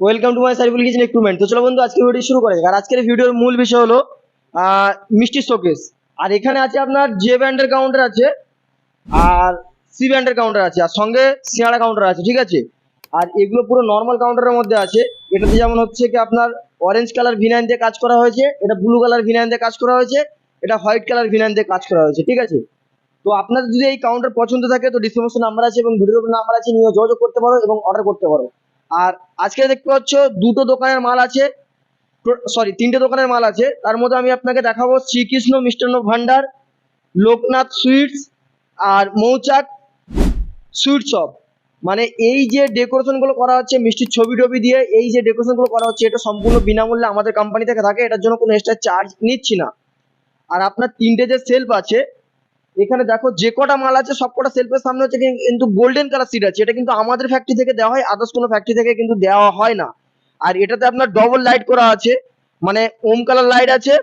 Welcome to my Saiful kitchen equipment তো চলো বন্ধু আজকে ভিডিও শুরু করে আর আজকের ভিডিওর মূল বিষয় হলো মিষ্টি শোকেস আর এখানে আছে আপনার জে ব্যান্ডের কাউন্টার আছে, আর সি ব্যান্ডের কাউন্টার আছে, আর সঙ্গে সিয়াড়া কাউন্টার আছে, ঠিক আছে? আর এগুলো পুরো নর্মাল কাউন্টারের মধ্যে আছে। এটাতে যেমন হচ্ছে কি আপনার অরেঞ্জ কালার ভিনাইন দিয়ে কাজ করা হয়েছে, এটা ব্লু কালার ভিনাইন দিয়ে কাজ করা হয়েছে, এটা হোয়াইট কালার ভিনাইন দিয়ে কাজ করা হয়েছে, ঠিক আছে? তো আপনাদের যদি এই কাউন্টার পছন্দ থাকে, তো ডিসক্রিপশন নাম্বার আছে এবং ভিডিওর নাম্বার আছে, নিয়ে যোগাযোগ করতে পারো এবং অর্ডার করতে পারো। আর আজকে দেখতে পাচ্ছ দুটো দোকানের মাল আছে সরি তিনটে দোকানের মাল আছে, তার মধ্যে আমি আপনাকে দেখাবো শ্রীকৃষ্ণ মিষ্টান্ন ভান্ডার, লোকনাথ সুইটস আর মৌচাক সুইট শপ। মানে এই যে ডেকোরেশনগুলো করা হচ্ছে মিষ্টির ছবি টবি দিয়ে এই যে ডেকোরেশনগুলো করা হচ্ছে, এটা সম্পূর্ণ বিনামূল্যে আমাদের কোম্পানি থেকে থাকে, এটার জন্য কোনো এক্সট্রা চার্জ নিচ্ছি না। আর আপনার তিনটে যে সেলফ আছে এখানে দেখো যে কটা মাল আছে, সব কটা সেলফের সামনে হচ্ছে কিন্তু গোল্ডেন কালার সিট আছে। এটা কিন্তু আমাদের ফ্যাক্টরি থেকে দেওয়া হয় আদার্স কোনো ফ্যাক্টরি থেকে কিন্তু দেওয়া হয় না। আর এটাতে আপনার ডবল লাইট করা আছে মানে ওম কালার লাইট আছে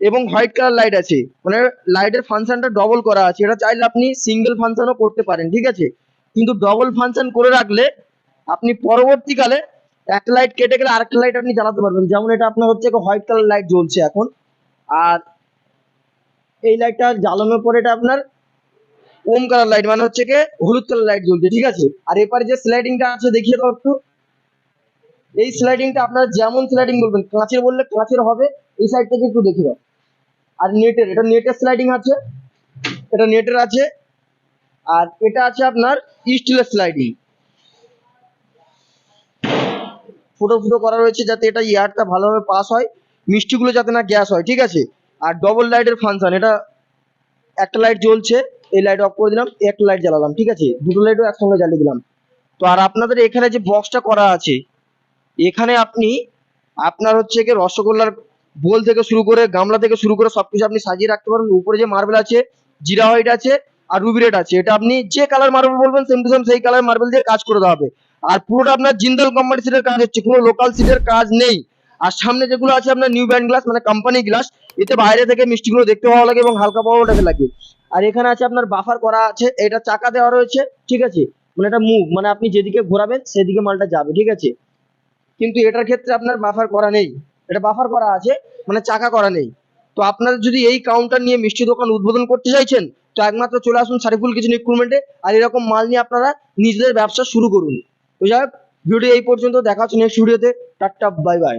এবং হোয়াইট কালার লাইট আছে। মানে লাইটের ফাংশনটা ডবল করা আছে। এটা চাইলে আপনি সিঙ্গেল ফাংশনও করতে পারেন, ঠিক আছে? কিন্তু ডবল ফাংশন করে রাখলে আপনি পরবর্তীকালে একটা লাইট কেটে গেলে আরেকটা লাইট আপনি জ্বালাতে পারবেন। যেমন এটা আপনার হচ্ছে হোয়াইট কালার লাইট জ্বলছে এখন। আর এই লাইটটা জ্বালানোর পরে এটা আপনার ওম কালার লাইট মানে হচ্ছে কি হলুদ কালার লাইট জ্বলছে, ঠিক আছে? আর এপারে যে স্লাইডিংটা আছে, দেখিয়ে দাও একটু। এই স্লাইডিংটা আপনারা যেমন স্লাইডিং বলবেন, কাঁচের বললে কাঁচের হবে, এই সাইড থেকে একটু দেখে দাও। আর নেটের এটা নেটের স্লাইডিং আছে, এটা নেটের আছে, আর এটা আছে আপনার স্টিলের স্লাইডিং ফুটো ফুটো করা রয়েছে যাতে এটা এয়ারটা ভালোভাবে পাস হয়, মিষ্টিগুলো যাতে না গ্যাস হয়, ঠিক আছে? আর ডবল লাইটের ফাংশন এটা একটা লাইট জ্বলছে, এই লাইট অফ করে দিলাম, একটা লাইট জ্বালালাম, ঠিক আছে? দুটো লাইটও একসঙ্গে জ্বালিয়ে দিলাম। তো আর আপনাদের এখানে যে বক্সটা করা আছে, এখানে আপনি, আপনার হচ্ছে কি রসগোল্লার বোল থেকে শুরু করে, গামলা থেকে শুরু করে সবকিছু আপনি সাজিয়ে রাখতে পারেন। উপরে যে মার্বেল আছে, জিরা হোয়াইট আছে আর রুবি রেড আছে, এটা আপনি যে কালার মার্বেল বলবেন সেম টু সেম সেই কালার মার্বেল দিয়ে কাজ করে দেওয়া হবে। আর পুরোটা আপনার জিন্দাল কোম্পানি সিটের কাজ হচ্ছে, কোনো লোকাল সিটের কাজ নেই। আর সামনে যেগুলো আছে, আপনার নিউ ব্র্যান্ড গ্লাস মানে কোম্পানি গ্লাস এতে বাইরে থেকে মিষ্টিগুলো দেখতে ভালো লাগে এবং হালকা পাওয়াও টাকে লাগে। আর এখানে আছে আপনার বাফার করা আছে, এটা চাকা দেওয়া রয়েছে, ঠিক আছে? মানে এটা মুভ মানে আপনি যেদিকে ঘোরাবেন সেদিকে মালটা যাবে, ঠিক আছে? কিন্তু এটার ক্ষেত্রে আপনার বাফার করা নেই। এটা বাফার করা আছে মানে চাকা করা নেই। তো আপনারা যদি এই কাউন্টার নিয়ে মিষ্টি দোকান উদ্বোধন করতে চাইছেন, তো একমাত্র চলে আসুন সারিফুল কিচেন ইকুইপমেন্টে আর এরকম মাল নিয়ে আপনারা নিজেদের ব্যবসা শুরু করুন। তো যাই ভিডিও এই পর্যন্ত, দেখা হচ্ছে নেক্সট ভিডিওতে টাটা বাই বাই